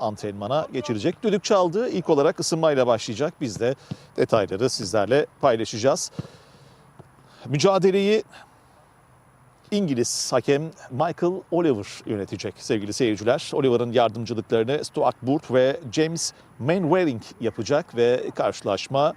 antrenmana geçirecek. Düdük çaldı. İlk olarak ısınmayla başlayacak. Biz de detayları sizlerle paylaşacağız. Mücadeleyi İngiliz hakem Michael Oliver yönetecek sevgili seyirciler. Oliver'ın yardımcılıklarını Stuart Burt ve James Mainwaring yapacak ve karşılaşma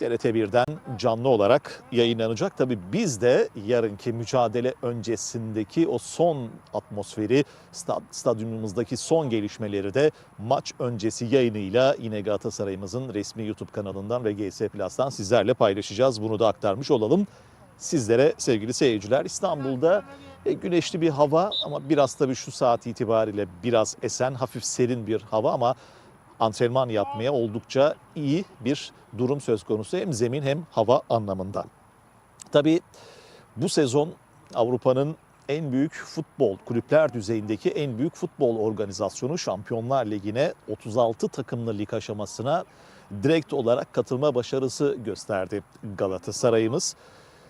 TRT1'den canlı olarak yayınlanacak. Tabii biz de yarınki mücadele öncesindeki o son atmosferi, stad, stadyumumuzdaki son gelişmeleri de maç öncesi yayınıyla yine Galatasaray'ımızın resmi YouTube kanalından ve GS Plus'tan sizlerle paylaşacağız. Bunu da aktarmış olalım sizlere sevgili seyirciler. İstanbul'da e, güneşli bir hava ama biraz tabii şu saat itibariyle biraz esen, hafif serin bir hava ama antrenman yapmaya oldukça iyi bir durum söz konusu hem zemin hem hava anlamında. Tabii bu sezon Avrupa'nın en büyük futbol kulüpler düzeyindeki en büyük futbol organizasyonu Şampiyonlar Ligi'ne 36 takımlı lig aşamasına direkt olarak katılma başarısı gösterdi Galatasaray'ımız.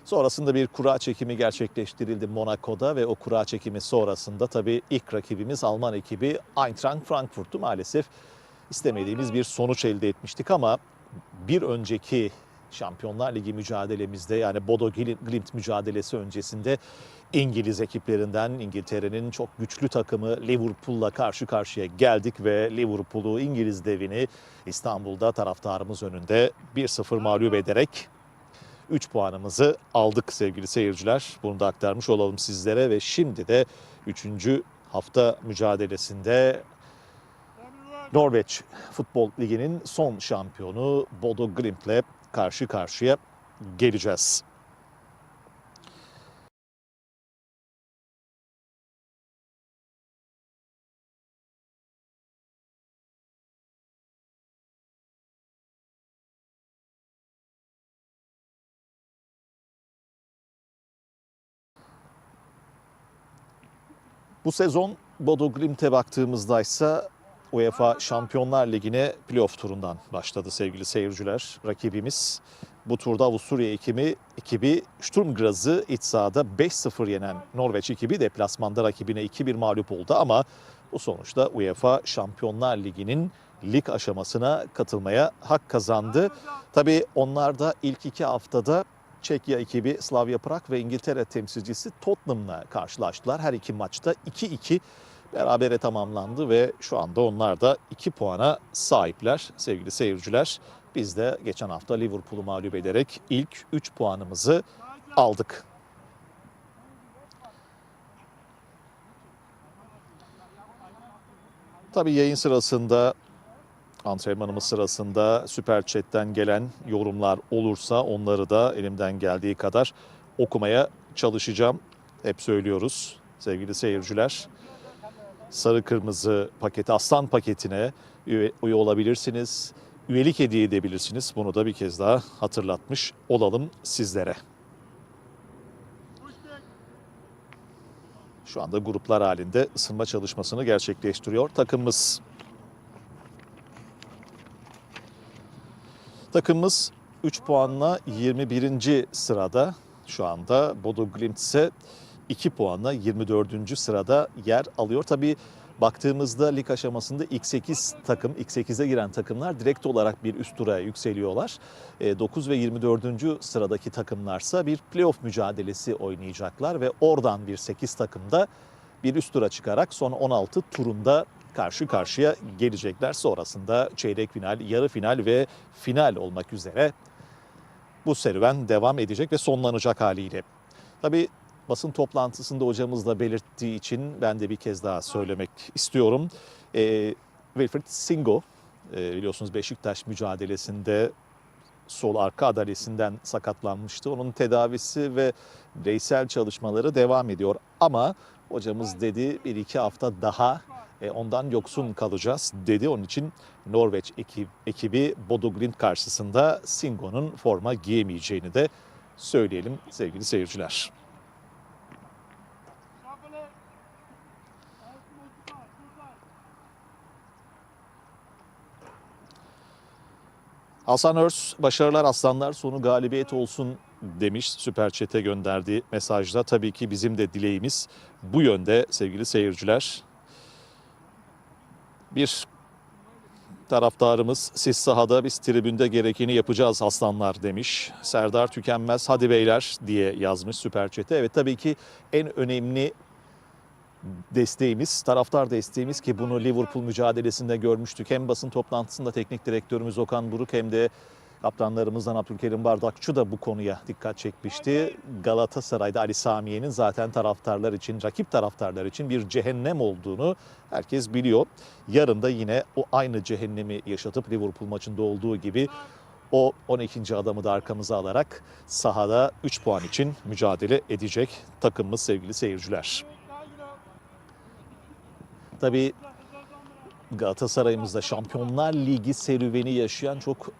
Sonrasında bir kura çekimi gerçekleştirildi Monaco'da ve o kura çekimi sonrasında tabii ilk rakibimiz Alman ekibi Eintracht Frankfurt'tu. Maalesef istemediğimiz bir sonuç elde etmiştik ama bir önceki Şampiyonlar Ligi mücadelemizde yani Bodo Glimt mücadelesi öncesinde İngiliz ekiplerinden İngiltere'nin çok güçlü takımı Liverpool'la karşı karşıya geldik ve Liverpool'u İngiliz devini İstanbul'da taraftarımız önünde 1-0 mağlup ederek 3 puanımızı aldık sevgili seyirciler. Bunu da aktarmış olalım sizlere ve şimdi de 3. hafta mücadelesinde Norveç Futbol Ligi'nin son şampiyonu Bodo Glimt'le karşı karşıya geleceğiz. Bu sezon Bodo Glimt'e baktığımızda ise UEFA Şampiyonlar Ligi'ne playoff turundan başladı sevgili seyirciler. Rakibimiz bu turda Avusturya ekibi, ekibi Sturm Graz'ı iç sahada 5-0 yenen Norveç ekibi deplasmanda rakibine 2-1 mağlup oldu ama bu sonuçta UEFA Şampiyonlar Ligi'nin lig aşamasına katılmaya hak kazandı. Tabii onlar da ilk iki haftada Çekya ekibi Slavia Prag ve İngiltere temsilcisi Tottenham'la karşılaştılar. Her iki maçta 2-2 berabere tamamlandı ve şu anda onlar da 2 puana sahipler sevgili seyirciler. Biz de geçen hafta Liverpool'u mağlup ederek ilk 3 puanımızı aldık. Tabii yayın sırasında antrenmanımız sırasında Süper Chat'ten gelen yorumlar olursa onları da elimden geldiği kadar okumaya çalışacağım. Hep söylüyoruz sevgili seyirciler. Sarı kırmızı paket aslan paketine üye, üye olabilirsiniz. Üyelik hediye edebilirsiniz. Bunu da bir kez daha hatırlatmış olalım sizlere. Şu anda gruplar halinde ısınma çalışmasını gerçekleştiriyor takımımız. Takımımız 3 puanla 21. sırada şu anda. Bodo Glimt ise 2 puanla 24. sırada yer alıyor. Tabii baktığımızda lig aşamasında ilk 8 takım, ilk 8'e giren takımlar direkt olarak bir üst tura yükseliyorlar. 9 ve 24. sıradaki takımlarsa bir playoff mücadelesi oynayacaklar ve oradan bir 8 takımda bir üst tura çıkarak son 16 turunda karşı karşıya gelecekler. Sonrasında çeyrek final, yarı final ve final olmak üzere bu serüven devam edecek ve sonlanacak haliyle. Tabii basın toplantısında hocamız da belirttiği için ben de bir kez daha söylemek istiyorum. E, Wilfried Singo e, biliyorsunuz Beşiktaş mücadelesinde sol arka adalesinden sakatlanmıştı. Onun tedavisi ve bireysel çalışmaları devam ediyor. Ama hocamız dedi bir iki hafta daha e, ondan yoksun kalacağız dedi. Onun için Norveç ekip, ekibi Bodo Glimt karşısında Singo'nun forma giyemeyeceğini de söyleyelim sevgili seyirciler. Hasan Örs, başarılar aslanlar sonu galibiyet olsun demiş Süper Chat'e gönderdiği mesajda. Tabii ki bizim de dileğimiz bu yönde sevgili seyirciler. Bir taraftarımız siz sahada biz tribünde gerekeni yapacağız aslanlar demiş. Serdar Tükenmez hadi beyler diye yazmış Süper Chat'e. Evet tabii ki en önemli desteğimiz, taraftar desteğimiz ki bunu Liverpool mücadelesinde görmüştük. Hem basın toplantısında teknik direktörümüz Okan Buruk hem de kaptanlarımızdan Abdülkerim Bardakçı da bu konuya dikkat çekmişti. Galatasaray'da Ali Samiye'nin zaten taraftarlar için, rakip taraftarlar için bir cehennem olduğunu herkes biliyor. Yarın da yine o aynı cehennemi yaşatıp Liverpool maçında olduğu gibi o 12. adamı da arkamıza alarak sahada 3 puan için mücadele edecek takımımız sevgili seyirciler. Tabii Galatasaray'ımızda Şampiyonlar Ligi serüveni yaşayan çok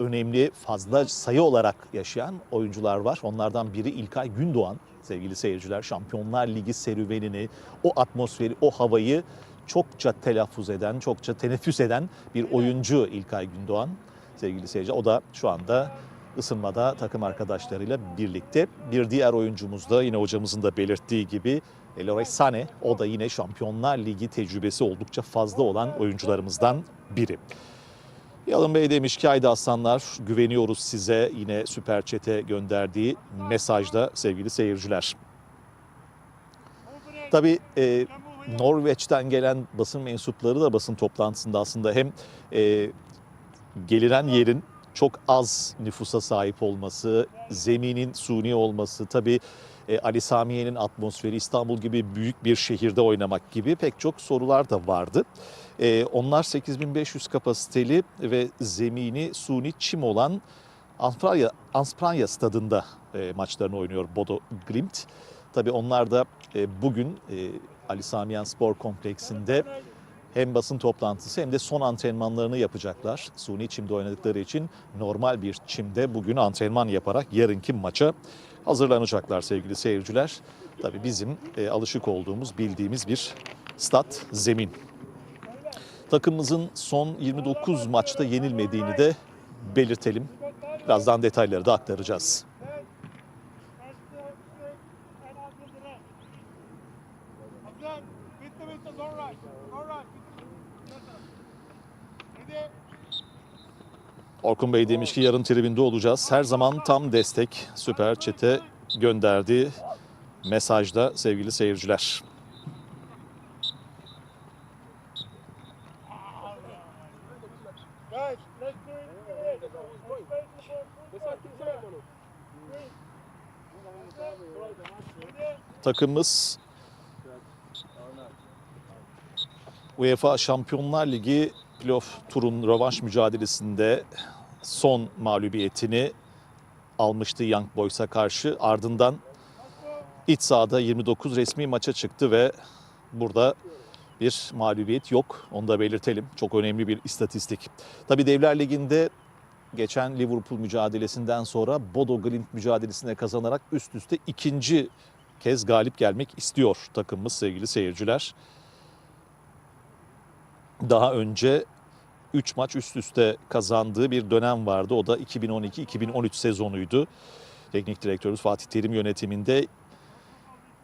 önemli fazla sayı olarak yaşayan oyuncular var. Onlardan biri İlkay Gündoğan sevgili seyirciler. Şampiyonlar Ligi serüvenini, o atmosferi, o havayı çokça telaffuz eden, çokça teneffüs eden bir oyuncu İlkay Gündoğan sevgili seyirciler. O da şu anda ısınmada takım arkadaşlarıyla birlikte. Bir diğer oyuncumuz da yine hocamızın da belirttiği gibi Leroy Sané. O da yine Şampiyonlar Ligi tecrübesi oldukça fazla olan oyuncularımızdan biri. Yalın Bey demiş ki haydi aslanlar güveniyoruz size yine Süper Chat'e gönderdiği mesajda sevgili seyirciler. Tabii e, Norveç'ten gelen basın mensupları da basın toplantısında aslında hem e, gelinen yerin çok az nüfusa sahip olması, zeminin suni olması, tabii e, Ali Samiye'nin atmosferi İstanbul gibi büyük bir şehirde oynamak gibi pek çok sorular da vardı. E, onlar 8500 kapasiteli ve zemini suni çim olan Anspranya, Anspranya stadında e, maçlarını oynuyor Bodo Glimt. Tabii onlar da bugün Ali Samiyen Spor Kompleksinde hem basın toplantısı hem de son antrenmanlarını yapacaklar. Suni çimde oynadıkları için normal bir çimde bugün antrenman yaparak yarınki maça hazırlanacaklar sevgili seyirciler. Tabii bizim e, alışık olduğumuz, bildiğimiz bir stat zemin. Takımımızın son 29 maçta yenilmediğini de belirtelim. Birazdan detayları da aktaracağız. Orkun Bey demiş ki yarın tribünde olacağız. Her zaman tam destek Süper Çete gönderdiği mesajda sevgili seyirciler. Takımımız UEFA Şampiyonlar Ligi playoff turun rövanş mücadelesinde son mağlubiyetini almıştı Young Boys'a karşı. Ardından iç sahada 29 resmi maça çıktı ve burada bir mağlubiyet yok. Onu da belirtelim. Çok önemli bir istatistik. Tabii Devler Ligi'nde geçen Liverpool mücadelesinden sonra Bodo Glimt mücadelesine kazanarak üst üste ikinci kez galip gelmek istiyor takımımız sevgili seyirciler. Daha önce 3 maç üst üste kazandığı bir dönem vardı. O da 2012-2013 sezonuydu. Teknik direktörümüz Fatih Terim yönetiminde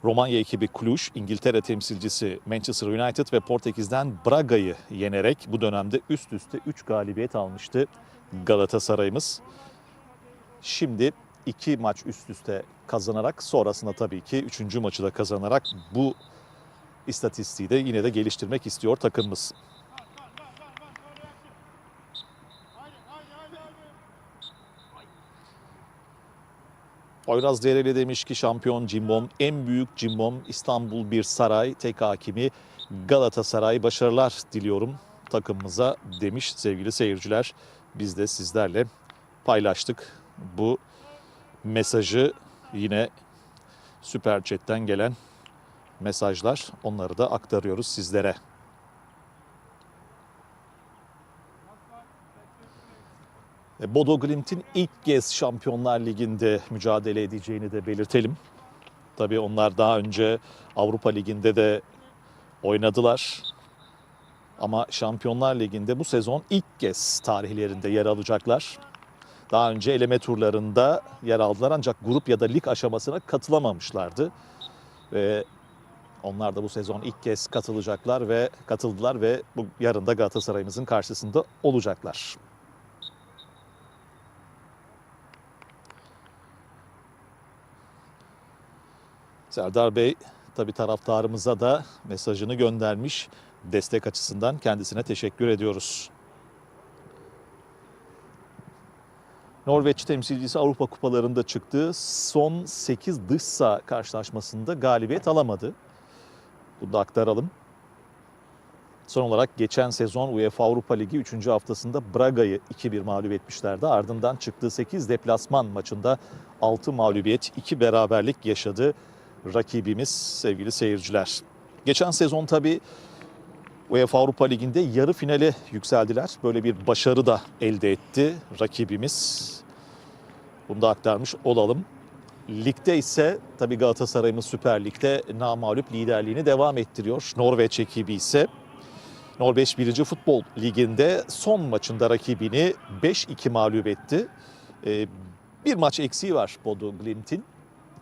Romanya ekibi Cluj, İngiltere temsilcisi Manchester United ve Portekiz'den Braga'yı yenerek bu dönemde üst üste 3 galibiyet almıştı Galatasaray'ımız. Şimdi iki maç üst üste kazanarak sonrasında tabii ki üçüncü maçı da kazanarak bu istatistiği de yine de geliştirmek istiyor takımımız. Poyraz Dereli demiş ki şampiyon cimbom, en büyük cimbom İstanbul bir saray, tek hakimi Galatasaray başarılar diliyorum takımımıza demiş sevgili seyirciler. Biz de sizlerle paylaştık bu mesajı yine Süper Chat'ten gelen mesajlar onları da aktarıyoruz sizlere. Bodo Glimt'in ilk kez Şampiyonlar Ligi'nde mücadele edeceğini de belirtelim. Tabii onlar daha önce Avrupa Ligi'nde de oynadılar. Ama Şampiyonlar Ligi'nde bu sezon ilk kez tarihlerinde yer alacaklar. Daha önce eleme turlarında yer aldılar ancak grup ya da lig aşamasına katılamamışlardı. Ve Onlar da bu sezon ilk kez katılacaklar ve katıldılar ve bu yarın da Galatasaray'ımızın karşısında olacaklar. Serdar Bey tabi taraftarımıza da mesajını göndermiş. Destek açısından kendisine teşekkür ediyoruz. Norveç temsilcisi Avrupa Kupalarında çıktığı son 8 dış saha karşılaşmasında galibiyet alamadı. Bunu da aktaralım. Son olarak geçen sezon UEFA Avrupa Ligi 3. haftasında Braga'yı 2-1 mağlup etmişlerdi. Ardından çıktığı 8 deplasman maçında 6 mağlubiyet, 2 beraberlik yaşadı rakibimiz sevgili seyirciler. Geçen sezon tabii UEFA Avrupa Ligi'nde yarı finale yükseldiler. Böyle bir başarı da elde etti rakibimiz. Bunu da aktarmış olalım. Ligde ise tabii Galatasaray'ımız Süper Lig'de namağlup liderliğini devam ettiriyor. Norveç ekibi ise Norveç 1. Futbol Ligi'nde son maçında rakibini 5-2 mağlup etti. Ee, bir maç eksiği var Bodo Glimt'in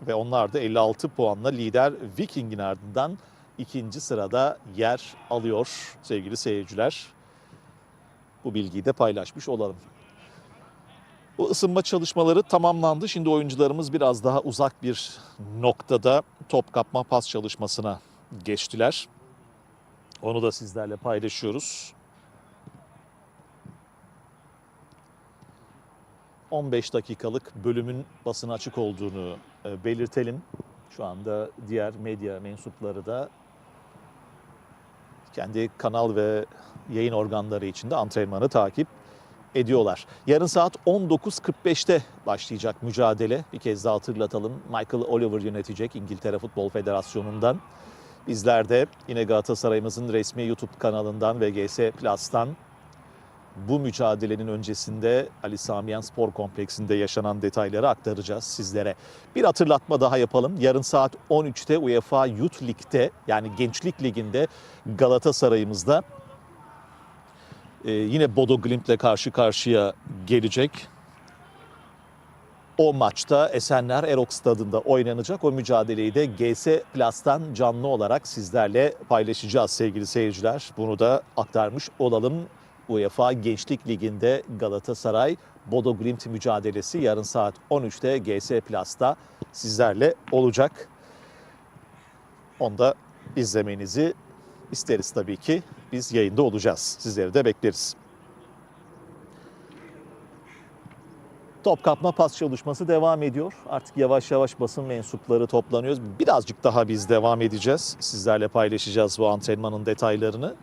ve onlar da 56 puanla lider Viking'in ardından ikinci sırada yer alıyor sevgili seyirciler. Bu bilgiyi de paylaşmış olalım. Bu ısınma çalışmaları tamamlandı. Şimdi oyuncularımız biraz daha uzak bir noktada top kapma pas çalışmasına geçtiler. Onu da sizlerle paylaşıyoruz. 15 dakikalık bölümün basına açık olduğunu belirtelim. Şu anda diğer medya mensupları da kendi kanal ve yayın organları içinde antrenmanı takip ediyorlar. Yarın saat 19.45'te başlayacak mücadele. Bir kez daha hatırlatalım. Michael Oliver yönetecek İngiltere Futbol Federasyonu'ndan. Bizler de yine Galatasaray'ımızın resmi YouTube kanalından ve GS Plus'tan bu mücadelenin öncesinde Ali Samiyen Spor Kompleksinde yaşanan detayları aktaracağız sizlere. Bir hatırlatma daha yapalım. Yarın saat 13'te UEFA Youth Lig'de yani Gençlik Ligi'nde Galatasaray'ımızda e, yine Bodo Glimt'le karşı karşıya gelecek. O maçta Esenler Erok Stadı'nda oynanacak. O mücadeleyi de GS Plus'tan canlı olarak sizlerle paylaşacağız sevgili seyirciler. Bunu da aktarmış olalım. UEFA Gençlik Ligi'nde Galatasaray Bodo Glimt mücadelesi yarın saat 13'te GS Plus'ta sizlerle olacak. Onu da izlemenizi isteriz tabii ki. Biz yayında olacağız. Sizleri de bekleriz. Top kapma pas çalışması devam ediyor. Artık yavaş yavaş basın mensupları toplanıyoruz. Birazcık daha biz devam edeceğiz. Sizlerle paylaşacağız bu antrenmanın detaylarını.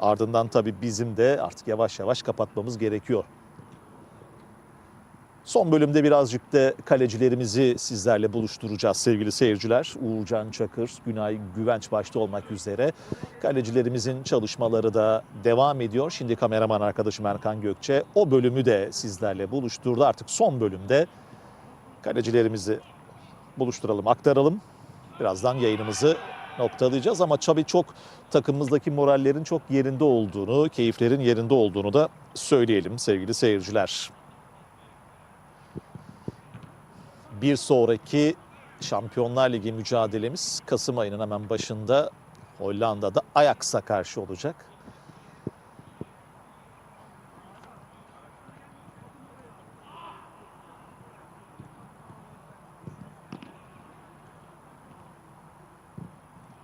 Ardından tabii bizim de artık yavaş yavaş kapatmamız gerekiyor. Son bölümde birazcık da kalecilerimizi sizlerle buluşturacağız sevgili seyirciler. Uğurcan Çakır, Günay Güvenç başta olmak üzere kalecilerimizin çalışmaları da devam ediyor. Şimdi kameraman arkadaşım Erkan Gökçe o bölümü de sizlerle buluşturdu. Artık son bölümde kalecilerimizi buluşturalım, aktaralım. Birazdan yayınımızı noktalayacağız ama tabii çok takımımızdaki morallerin çok yerinde olduğunu, keyiflerin yerinde olduğunu da söyleyelim sevgili seyirciler. Bir sonraki Şampiyonlar Ligi mücadelemiz Kasım ayının hemen başında Hollanda'da Ajax'a karşı olacak.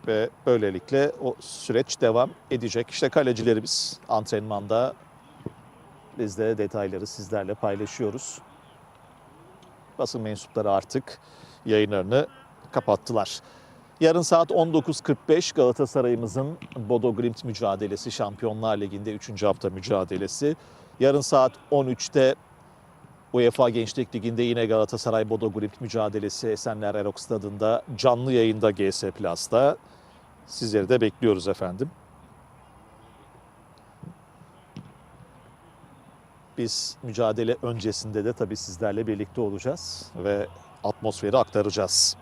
Ve böylelikle o süreç devam edecek. İşte kalecilerimiz antrenmanda biz de detayları sizlerle paylaşıyoruz. Basın mensupları artık yayınlarını kapattılar. Yarın saat 19.45 Galatasaray'ımızın Bodo Glimt mücadelesi, Şampiyonlar Ligi'nde 3. hafta mücadelesi. Yarın saat 13'te UEFA Gençlik Ligi'nde yine Galatasaray Bodo Glimt mücadelesi Esenler Erok Stadı'nda canlı yayında GS Plus'ta. Sizleri de bekliyoruz efendim. Biz mücadele öncesinde de tabii sizlerle birlikte olacağız ve atmosferi aktaracağız.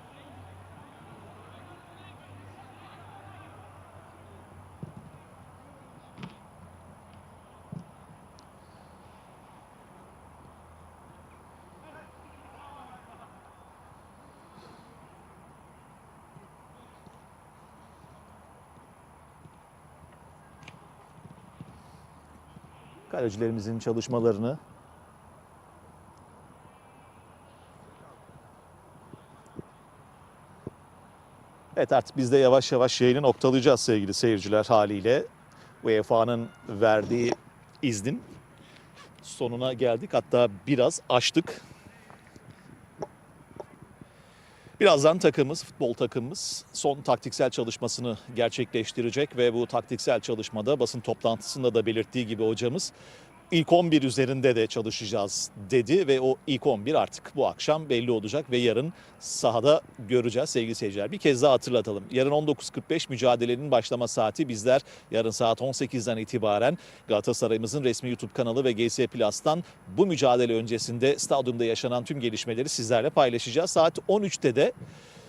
Kalecilerimizin çalışmalarını Evet artık biz de yavaş yavaş yayını noktalayacağız sevgili seyirciler haliyle. UEFA'nın verdiği iznin sonuna geldik. Hatta biraz açtık. Birazdan takımımız, futbol takımımız son taktiksel çalışmasını gerçekleştirecek ve bu taktiksel çalışmada basın toplantısında da belirttiği gibi hocamız ilk 11 üzerinde de çalışacağız dedi ve o ilk 11 artık bu akşam belli olacak ve yarın sahada göreceğiz sevgili seyirciler. Bir kez daha hatırlatalım. Yarın 19.45 mücadelenin başlama saati bizler yarın saat 18'den itibaren Galatasaray'ımızın resmi YouTube kanalı ve GS Plus'tan bu mücadele öncesinde stadyumda yaşanan tüm gelişmeleri sizlerle paylaşacağız. Saat 13'te de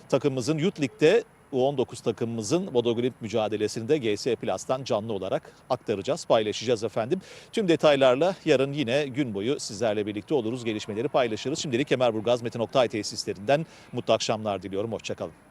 takımımızın Youth Lig'de U19 takımımızın Bodo Glimt mücadelesini de GS Plus'tan canlı olarak aktaracağız, paylaşacağız efendim. Tüm detaylarla yarın yine gün boyu sizlerle birlikte oluruz, gelişmeleri paylaşırız. Şimdilik Kemerburgaz Metin Oktay tesislerinden mutlu akşamlar diliyorum, hoşçakalın.